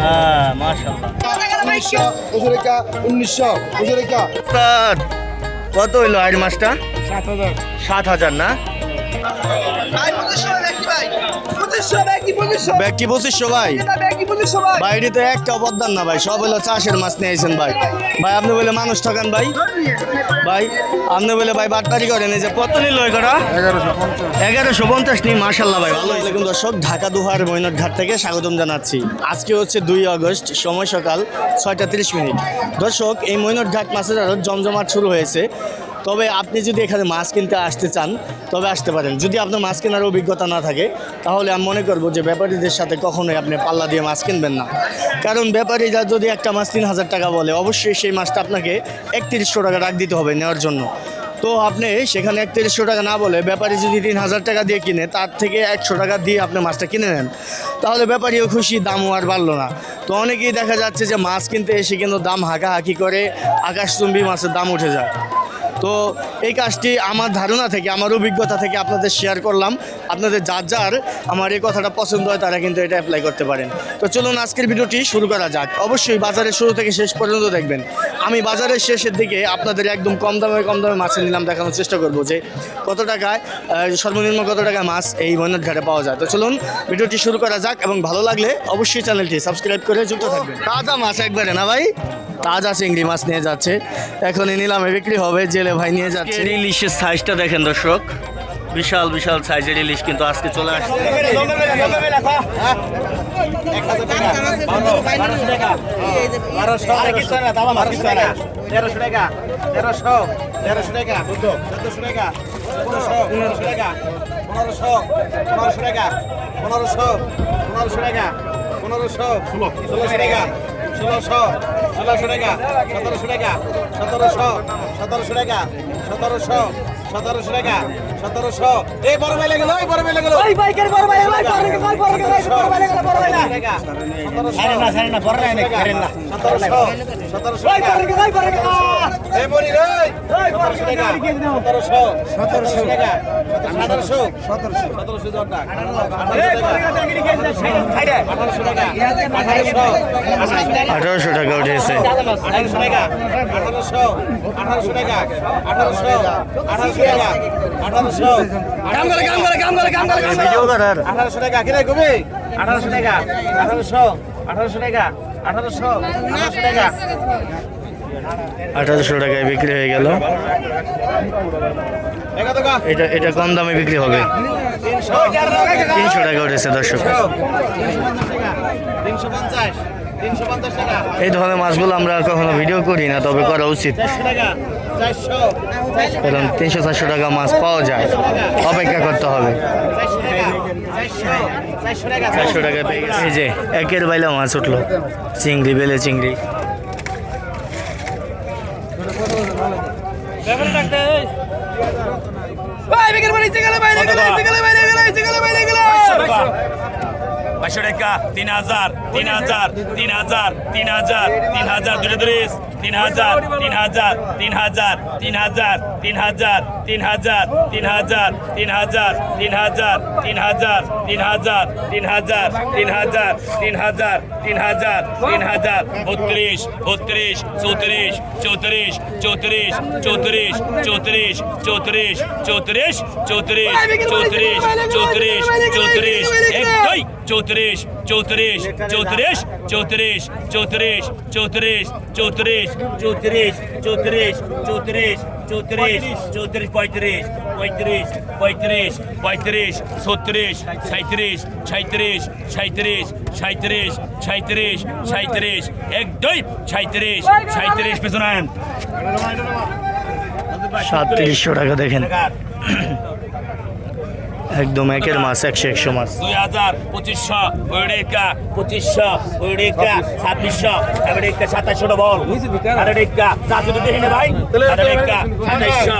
হ্যাঁ মাশাআল্লাহ। উনিশশো কত হইল আইড মাছটা সাত হাজার না? ব্যক্তি পঁচিশশো ভাই বাইরে তো একটা অবদান না ভাই সব হলো চাষের মাছ নিয়েছেন ভাই। ভাই আপনি বলে মানুষ ঠকান ভাই। ভাই আপনি বলে ভাই বাটপারি করেন এই যে কত নিল করা এগারোশো পঞ্চাশ নি মার্শাল্লাহ ভাই ভালো আলাইকুম দর্শক ঢাকা দুহার মৈনট ঘাট থেকে স্বাগতম জানাচ্ছি। আজকে হচ্ছে দুই আগস্ট সময় সকাল ছয়টা তিরিশ মিনিট। দর্শক এই মৈনট ঘাট মাছের আরও জমজমাট শুরু হয়েছে। তবে আপনি যদি এখানে মাছ কিনতে আসতে চান, তবে আসতে পারেন। যদি আপনার মাছ কেনার অভিজ্ঞতা না থাকে, তাহলে আমি মনে করব যে ব্যাপারীদের সাথে কখনোই আপনি পাল্লা দিয়ে মাছ কিনবেন না। কারণ ব্যাপারীরা যদি একটা মাছ তিন হাজার টাকা বলে, অবশ্যই সেই মাছটা আপনাকে একত্রিশশো টাকা রাখ দিতে হবে নেওয়ার জন্য। তো আপনি সেখানে একত্রিশশো টাকা না বলে ব্যাপারী যদি তিন হাজার টাকা দিয়ে কিনে, তার থেকে একশো টাকা দিয়ে আপনি মাছটা কিনে নেন। তাহলে ব্যাপারীও খুশি, দামও আর বাড়লো না। তো অনেকেই দেখা যাচ্ছে যে মাছ কিনতে এসে কিন্তু দাম হাঁকাহাঁকি করে, আকাশচুম্বী মাছের দাম উঠে যায়। তো এই কাজটি আমার ধারণা থেকে, আমার অভিজ্ঞতা থেকে আপনাদের শেয়ার করলাম। আপনাদের যার যার আমার এই কথাটা পছন্দ হয়, তারা কিন্তু এটা অ্যাপ্লাই করতে পারেন। তো চলুন আজকের ভিডিওটি শুরু করা যাক। অবশ্যই বাজারের শুরু থেকে শেষ পর্যন্ত দেখবেন। আমি বাজারের শেষের দিকে আপনাদের একদম কম দামে কম দামে মাছের নিলাম, দেখানোর চেষ্টা করব যে কত টাকায় সর্বনিম্ন কত টাকায় মাছ এই বন্যার ঘাটে পাওয়া যায়। তো চলুন ভিডিওটি শুরু করা যাক এবং ভালো লাগলে অবশ্যই চ্যানেলটি সাবস্ক্রাইব করে যুক্ত থাকবেন। তাজা মাছ একবারে না ভাই? তাজা চিংড়ি মাছ নিয়ে যাচ্ছে। এখন এখনই নিলামে বিক্রি হবে, জেলে ভাই নিয়ে যাচ্ছে ইলিশের সাইজটা দেখেন দর্শক বিশাল বিশাল সাইজের ইলিশ কিন্তু আজকে চলে আসছে টাকা টাকা পনেরোশো ষোলোশো টাকা ষোলোশো ষোলোশো টাকা সতেরোশো টাকা সতেরোশো সতেরোশো টাকা সতেরোশো সতেরোশো টাকা সতেরোশো। এই বড় ভাই লেগে ওই বড় ভাই লেগে ওই বাইকের বড় ভাই ওই বড় ভাই বড় ভাই বড় ভাই বড় ভাই লেগে ছাড়েন না ছাড়েন না বড় লাইন ছাড়েন না সতেরোশো সতেরোশো ওই বড় ভাই বড় এই বড় রে আঠারোশো টাকা উঠেছে আঠারোশো টাকা আঠারোশো কিনে কবি আঠারোশো টাকা আঠারোশো আঠারোশো টাকা আঠারোশো আঠারোশো টাকা আঠারোশো টাকায় বিক্রি হয়ে গেল। এটা এটা কম দামে বিক্রি হবে। তিনশো টাকা উঠেছে, দর্শক। এই ধরনের মাছগুলো আমরা কখনো ভিডিও করি না, তবে করা উচিত। কারণ তিনশো, চারশো টাকা মাছ পাওয়া যায়। অপেক্ষা করতে হবে। চারশো টাকা পেয়ে গেছে। এই যে, একের বাইলা মাছ উঠল। চিংড়ি, বেলে চিংড়ি। ভাই বিকেল বাইরে গেল বাইরে গেল গেল বাইরে গেল গেল বাইরে গেল। বাইশো টাকা, তিন হাজার তিন হাজার তিন হাজার তিন হাজার তিন হাজার, দুটো তিরিশ। তিন হাজার তিন হাজার তিন হাজার তিন হাজার তিন হাজার তিন হাজার তিন হাজার তিন হাজার তিন হাজার তিন হাজার তিন হাজার তিন হাজার তিন হাজার তিন হাজার তিন হাজার তিন হাজার বত্রিশ বত্রিশ চৌত্রিশ চৌত্রিশ চৌত্রিশ চৌত্রিশ চৌত্রিশ চৌত্রিশ চৌত্রিশ চৌত্রিশ চৌত্রিশ চৌত্রিশ চৌত্রিশ এক দুই চৌত্রিশ চৌত্রিশ চৌত্রিশ চৌত্রিশ চৌত্রিশ চৌত্রিশ চৌত্রিশ চৌত্রিশ চৌত্রিশ চৌত্রিশ চৌত্রিশ চৌত্রিশ পঁয়ত্রিশ পঁয়ত্রিশ পঁয়ত্রিশ পঁয়ত্রিশ ছত্রিশ সাঁত্রিশ সাঁত্রিশ সাঁত্রিশ সাঁত্রিশ সাঁত্রিশ সাঁত্রিশ এক দুই সাঁত্রিশ সাঁত্রিশ পেছনায়ন সাতত্রিশশো টাকা দেখেন। একদম একের মাছ একশো একশো মাছ দুই হাজার পঁচিশশো ওইডিকা পঁচিশশো ওইডিকা ছাব্বিশশো এবারিকা সাতাশশো বল। আড়াইকা চারশো দেখে নে ভাই। আড়াইকা সাতাইশশো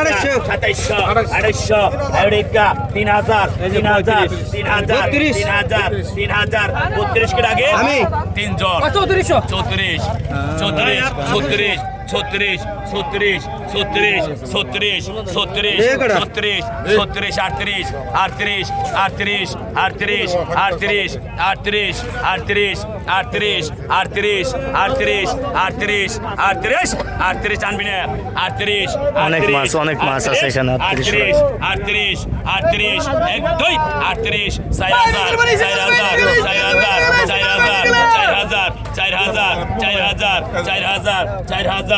আড়াইশো সাতাইশশো আড়াইশো এবারিকা তিন হাজার তিন হাজার তিন হাজার তিন হাজার তিন হাজার বত্রিশ কে আগে আমি তিনজন চৌত্রিশ চৌত্রিশ চৌত্রিশ ছত্রিশ ছত্রিশ ছত্রিশ ছত্রিশ ছত্রিশ ছত্রিশ ছত্রিশ আটত্রিশ আটত্রিশ আটত্রিশ আটত্রিশ আটত্রিশ আটত্রিশ আটত্রিশ আটত্রিশ আটত্রিশ আটত্রিশ আটত্রিশ আটত্রিশ আটত্রিশ আনবি না আটত্রিশ অনেক মাছ, অনেক মাছ আছে এখানে, আটত্রিশ আটত্রিশ আটত্রিশ আটত্রিশ এক দুই আটত্রিশ চার হাজার চার হাজার চার হাজার চার হাজার চার হাজার চার হাজার চার হাজার চার হাজার চার হাজার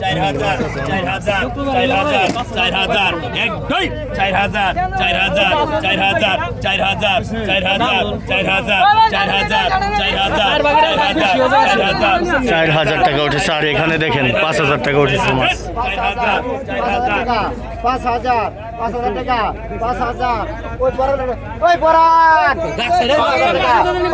চার হাজার চার হাজার চার হাজার চার হাজার এক দুই চার হাজার চার হাজার চার হাজার চার হাজার চার হাজার চার হাজার চার হাজার চার হাজার চার হাজার চার হাজার চার হাজার টাকা উঠেছে আর এখানে দেখেন পাঁচ হাজার টাকা উঠেছে মাছ চার হাজার চার হাজার পাঁচ হাজার পাঁচ হাজার টাকা পাঁচ হাজার ওই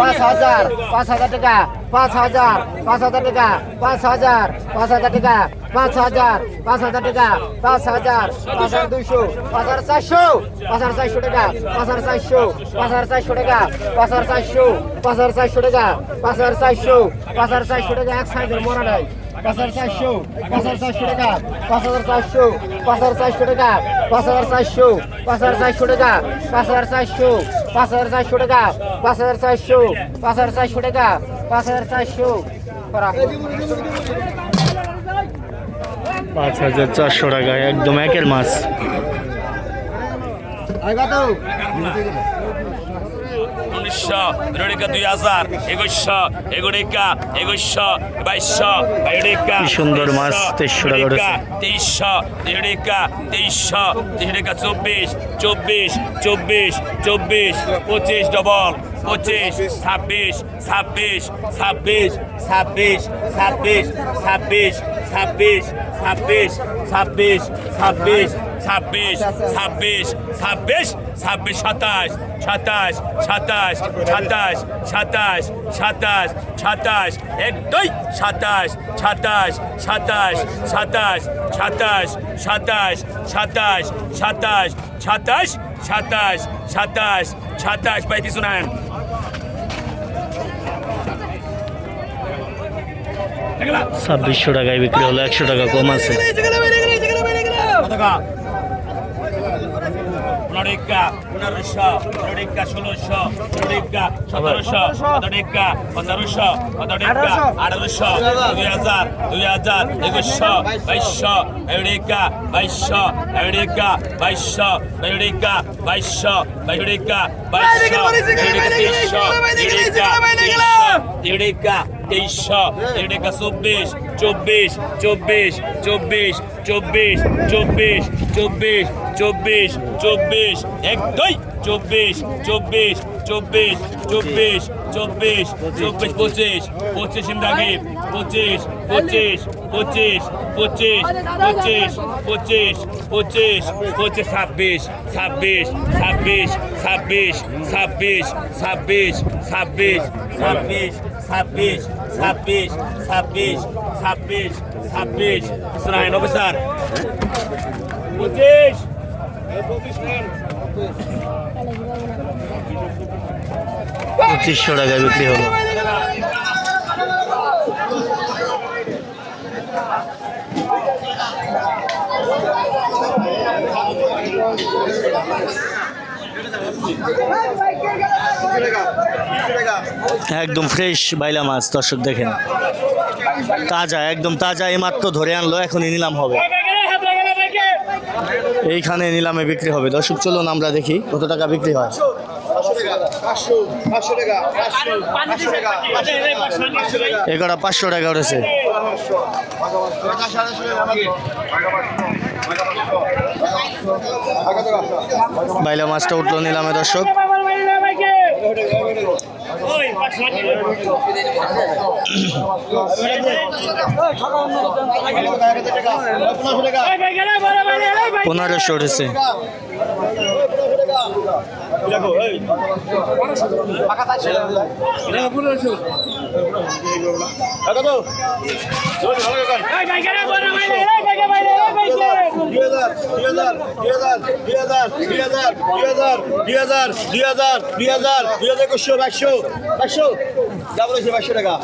পাঁচ হাজার পাঁচ হাজার টাকা পাঁচ হাজার পাঁচ হাজার টাকা পাঁচ হাজার পাঁচ হাজার টাকা পাঁচ হাজার পাঁচ হাজার টাকা পাঁচ হাজার পাঁচ হাজার দুইশো পাঁচ হাজার চারশো পাঁচ হাজার চারশো টাকা পাঁচ হাজার চারশো পাঁচ হাজার চারশো টাকা পাঁচ হাজার চারশো পাঁচ হাজার চারশো টাকা পাঁচ হাজার চারশো পাঁচ হাজার চারশো টাকা এক সাইজের মরা নাই পাঁচ হাজার চারশো পাঁচ হাজার চারশো টাকা পাঁচ হাজার চারশো পাঁচ হাজার চারশো টাকা পাঁচ হাজার চারশো পাঁচ হাজার চারশো টাকা পাঁচ হাজার চারশো পাঁচ হাজার চারশো টাকা পাঁচ হাজার চারশো পাঁচ হাজার চারশো টাকা পাঁচ হাজার চারশো পাঁচ হাজার চারশো টাকা একদম একের মাছ উনিশশো দুটা দুই হাজার একুশশো এগুড়িকা একুশশো বাইশশো বাইড়িকা কি সুন্দর মাছ, 2300 টাকা। তেইশশো তিরিকা তেইশশো তিরিকা চব্বিশ চব্বিশ চব্বিশ চব্বিশ পঁচিশ ডবল পঁচিশ ছাব্বিশ ছাব্বিশ ছাব্বিশ ছাব্বিশ ছাব্বিশ ছাব্বিশ ছাব্বিশ ছাব্বিশ ছাব্বিশ ছাব্বিশ ছাব্বিশ ছাব্বিশ ছাব্বিশ ছাব্বিশ সাতাশ সাতাশ সাতাশ সাতাশ সাতাশ সাতাশ সাতাশ এক দুই সাতাশ সাতাশ সাতাশ সাতাশ সাতাশ সাতাশ সাতাশ সাতাশ সাতাশ সাতাশ সাতাশ সাতাশ পাইতি শুনান ছাব্বিশশো টাকায় বিক্রি হলো একশো টাকা কম আছে নরেকা পনেরোশো নরেকা ষোলোশো নরেকা সতেরোশো নরেকা পনেরোশো নরেকা আঠারোশো দুই হাজার দুই হাজার একুশশো বাইশশো নরেকা বাইশশো নরেকা বাইশশো নরেকা বাইশশো নরেকা বাইশশো নরেকা তিনশো তিনশো তিনশো তেইশশো এড়িকা তেইশশো চব্বিশ চব্বিশ চব্বিশ চব্বিশ চব্বিশ চব্বিশ চব্বিশ চব্বিশ চব্বিশ এক দুই চব্বিশ চব্বিশ চব্বিশ চব্বিশ চব্বিশ চব্বিশ পঁচিশ পঁচিশ ইমরাগিব পঁচিশ পঁচিশ পঁচিশ পঁচিশ পঁচিশ পঁচিশ পঁচিশ পঁচিশ ছাব্বিশ ছাব্বিশ ছাব্বিশ ছাব্বিশ ছাব্বিশ ছাব্বিশ ছাব্বিশ ছাব্বিশ ছাব্বিশ ছাব্বিশ ছাব্বিশ ছাব্বিশ ছাব্বিশ। শুনাইন অফিসার। পঁচিশ। পঁচিশশো টাকায় বিক্রি হলো। একদম ফ্রেশ বাইলা মাছ, দর্শক দেখেন। তাজা, একদম তাজা, এইমাত্র ধরে আনলো, এখনই নিলাম হবে। এইখানে নিলামে বিক্রি হবে। দর্শক, চলুন আমরা দেখি কত টাকা বিক্রি হয়। এগারো, পাঁচশো টাকা উঠেছে। বাইলা মাছটা উঠল নিলামে দর্শক। পনেরোশো উঠেছে। দেখো এই পাকা তাই ছিল এটা পুরো ছিল দেখো তো জোরে ভালো কাজ এই ভাই কেন বড় ভাই এই ভাই ভাই ভাই 2000 2000 2000 2000 বাইশশো টাকা।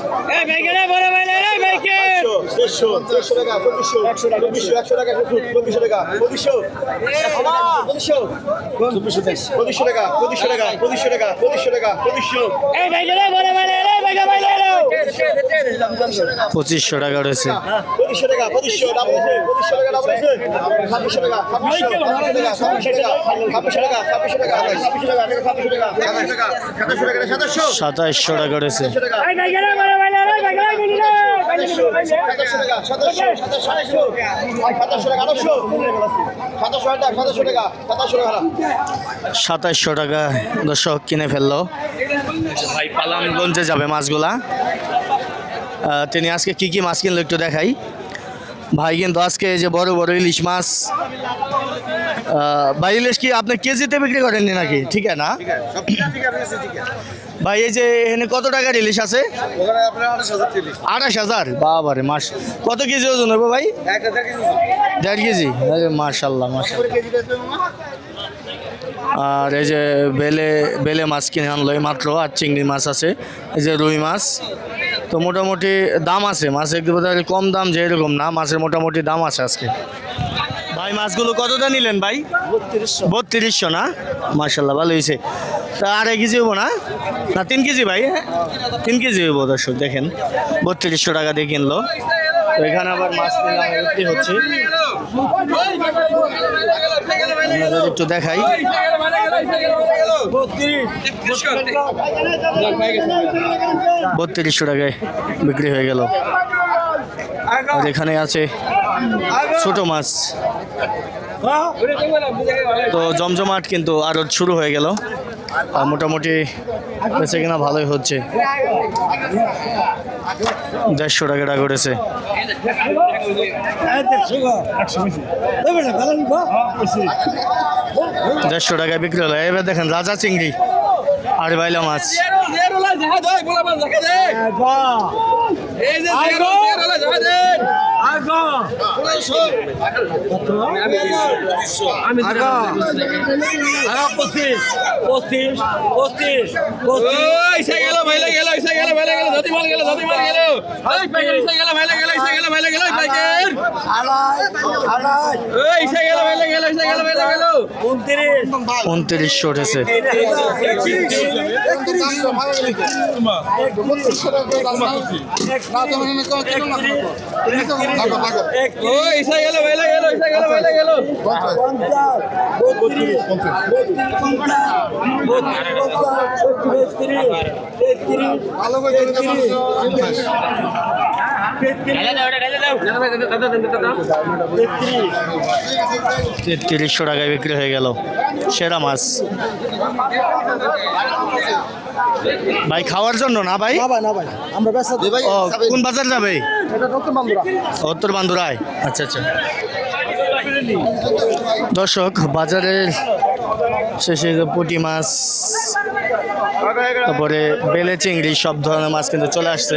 টাকা পঁচিশশো একশো টাকা একশো টাকা টাকা পঁচিশশো। টাকা পঁচিশশো টাকা পঁচিশশো টাকা পঁচিশশো টাকা পঁচিশশো। টাকা রয়েছে। সাতাইশশো টাকা পঁচিশশো টাকা ছাব্বিশশো টাকা টাকা টাকা সাতাশশো টাকা টাকা রয়েছে। সাতাশশো টাকা দর্শক কিনে ফেলল ভাই পালামগঞ্জে যাবে মাছগুলা তিনি আজকে কি কি মাছ কিনলো একটু দেখাই ভাই কিন্তু আজকে এই যে বড় বড় ইলিশ মাছ ভাই ইলিশ কি আপনি কেজিতে বিক্রি করেননি নাকি ঠিক আছে না ভাই এই যে এখানে কত টাকার ইলিশ আছে? আঠাশ হাজার হাজার? বাবারে মাস। কত কেজি ওজন হবে ভাই? দেড় কেজি? আরে মার্শাল্লাহ মার্শাল্লাহ আর এই যে বেলে বেলে মাছ কিনে আনলো মাত্র আর চিংড়ি মাছ আছে। এই যে রুই মাছ। তো মোটামুটি দাম আছে মাছ একটু কম দাম যে এরকম না মাছের মোটামুটি দাম আছে আজকে। ভাই মাছগুলো কতটা নিলেন ভাই? বত্রিশশো। না? মার্শাল্লাহ ভালো হয়েছে। আড়াই কেজি হব না? না, তিন কেজি ভাই হ্যাঁ? তিন কেজি হব দর্শক, দেখেন। বত্রিশশো টাকা দিয়ে কিনলো। এখানে আবার মাছ বিক্রি হচ্ছে। একটু দেখাই। বত্রিশশো টাকায় বিক্রি হয়ে গেল। আর এখানে আছে ছোট মাছ। তো জমজমাট কিন্তু আরও শুরু হয়ে গেল। মোটামুটি বেঁচে কিনা ভালোই হচ্ছে দেড়শো টাকা টাকা করেছে দেড়শো টাকায় বিক্রি হলো এবার দেখেন রাজা চিংড়ি আর বাইলা মাছ পঁচিশ। পঁচিশ পঁচিশ পঁচিশ। গেল ভাইলে গেল ইসা গেল ভাইলে গেল যদি মাল গেল যদি মাল গেল। ইসা গেল ভাইলে গেল ইসা গেল ভাইলে গেল পাইকের ইসা গেল ভাইলে গেল উনত্রিশ। উনত্রিশ উঠেছে তেত্রিশশো টাকায় বিক্রি হয়ে গেল। সেরা মাছ। ভাই খাওয়ার জন্য না ভাই? আমরা ব্যস্ত ও কোন বাজার যাবে? এটা বান্ধবরা উত্তর বান্দুরায়। আচ্ছা আচ্ছা। দর্শক বাজারের শেষে পুঁটি মাছ তারপরে বেলে চিংড়ি সব ধরনের মাছ কিন্তু চলে আসছে।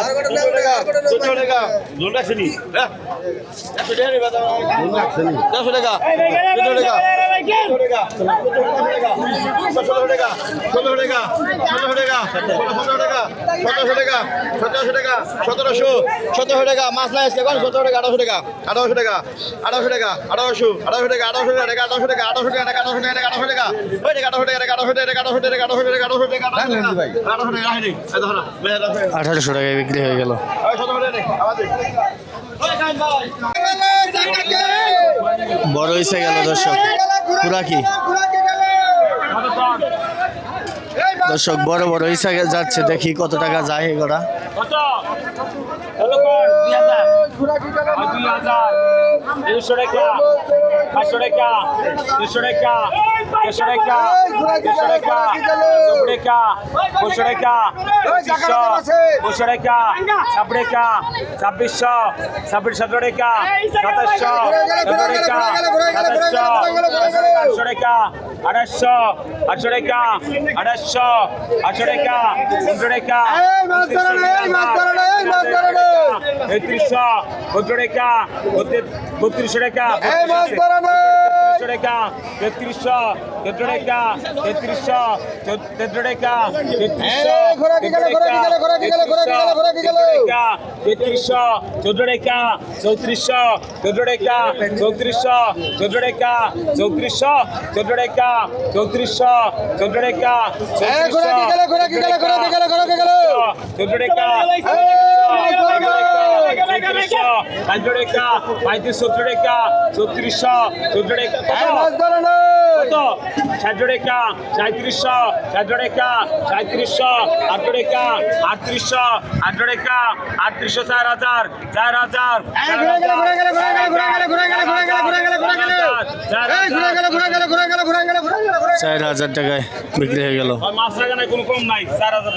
চোদ্দ টাকা টাকা টাকা লোন রাখছেনি একশো টাকা নিবা দেড়শো টাকা চোদ্দ টাকা ষোলো টাকা ষোলো টাকা টাকা ষোলো টাকা সতেরো টাকা সতেরোশো টাকা সতেরোশো টাকা সতেরোশো সতেরোশো টাকা মাছ না এসে সতেরো টাকা আঠারোশো টাকা আঠারোশো টাকা আঠারোশো টাকা আঠারোশো আঠারোশো টাকা আঠারোশো টাকা আঠারোশো টাকা আঠারোশো টাকা আঠারোশো টাকা আঠারোশো টাকা ওই টাকা আঠারোশো টাকা আঠারোশো টাকা আঠারোশো টাকা আঠারোশো টাকা আঠারোশো টাকা আঠারোশো টাকা আঠারোশো টাকা বিক্রি হয়ে গেল। বড় হয়েছে গেল দর্শক। পুরা কি? দর্শক, বড় বড় হিসা যাচ্ছে দেখি কত টাকা যায় এগোটা দুশো টাকা। পাঁচশো টাকা দুশো টাকা দেড়শো টাকা দুশো টাকা চব্বিশ টাকা পঁচিশশো টাকা পঁচিশশো পঁচিশশো টাকা ছাব্বিশ টাকা ছাব্বিশশো ছাব্বিশ সতেরো টাকা সাতাশশো সতেরো টাকা সাতাশশো আটশো টাকা আড়াইশো আটশো টাকা আড়াইশো আটশো টাকা পনেরো টাকা একত্রিশশো চোদ্দ টাকা বত্রিশশো টাকা তেত্রিশশো টাকা তেত্রিশশো চোদ্দ টাকা তেত্রিশশো চোদ্দ টাকা তেত্রিশশো চোদ্দ টাকা চৌত্রিশশো চোদ্দ টাকা চৌত্রিশশো চোদ্দ টাকা চৌত্রিশশো চোদ্দ টাকা চৌত্রিশশো চোদ্দ টাকা পঁয়ত্রিশ সত্তর টাকা চৌত্রিশশো চোদ্দ টাকা কত ষাট টাকা সাঁত্রিশশো ষাট টাকা সাঁত্রিশশো আট টাকা আটত্রিশশো আট টাকা আটত্রিশশো চার হাজার চার হাজার চার হাজার টাকায় বিক্রি হয়ে গেল মাছ লাগানোর কোনো কম নাই চার হাজার